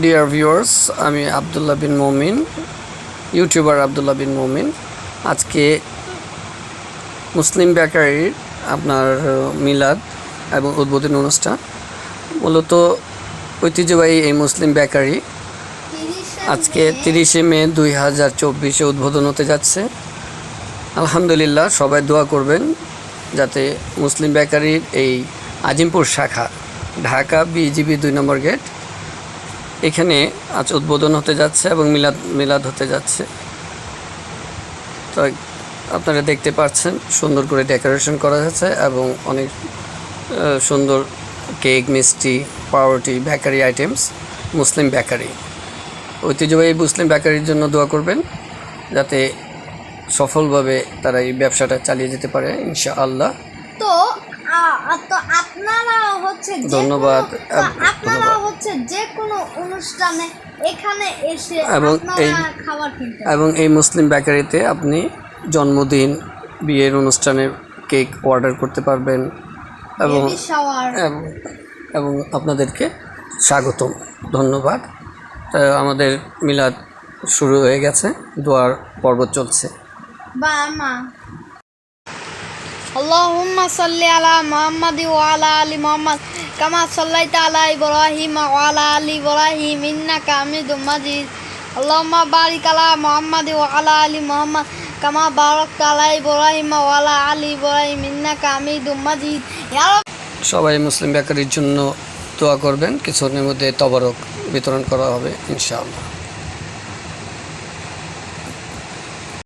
Dear viewers আমি আবদুল্লাহ বিন মমিন YouTuber Abdullah বিন মমিন। আজকে মুসলিম বেকারির আপনার মিলাদ এবং উদ্বোধনী অনুষ্ঠান। মূলত ঐতিহ্যবাহী এই মুসলিম বেকারি আজকে তিরিশে মে দুই হাজার চব্বিশে উদ্বোধন হতে যাচ্ছে। আলহামদুলিল্লাহ, সবাই দোয়া করবেন যাতে মুসলিম বেকারির এই আজিমপুর শাখা, ঢাকা বিজিবি দুই নম্বর গেট এখানে আজ উদ্বোধন হতে যাচ্ছে এবং মিলাদ মিলাদ হতে যাচ্ছে। তো আপনারা দেখতে পাচ্ছেন সুন্দর করে ডেকোরেশন করা হয়েছে এবং অনেক সুন্দর কেক মিষ্টি পাউরুটি বেকারি আইটেমস মুসলিম বেকারি। ঐতিহ্যবাহী মুসলিম বেকারির জন্য দোয়া করবেন যাতে সফলভাবে তারা এই ব্যবসাটা চালিয়ে যেতে পারে ইনশাআল্লাহ। তো আ- আ- তো আপনারা হচ্ছে ধন্যবাদ, তো আপনারা ধন্যবাদ। হচ্ছে যে কোনো অনুষ্ঠানে এখানে এসে এবং আপনারা এই- খাবার কিনতে এবং এই মুসলিম বেকারিতে আপনি জন্মদিন বিয়ের অনুষ্ঠানের কেক অর্ডার করতে পারবেন এবং বেবি শাওয়ার এবং এবং আপনাদেরকে স্বাগতম ধন্যবাদ তা আমাদের মিলাদ শুরু হয়ে গেছে দোয়ার পর্ব চলছে বা মা اللهم صل على محمد وعلى ال محمد كما صليت على ابراهيم وعلى ال ابراهيم انك حميد مجيد اللهم بارك على محمد وعلى ال محمد كما باركت على ابراهيم وعلى ال ابراهيم انك حميد مجيد يا رب সবাই মুসলিম বেকারির জন্য দোয়া করবেন কিছুদিনের মধ্যে তবরক বিতরণ করা হবে ইনশাআল্লাহ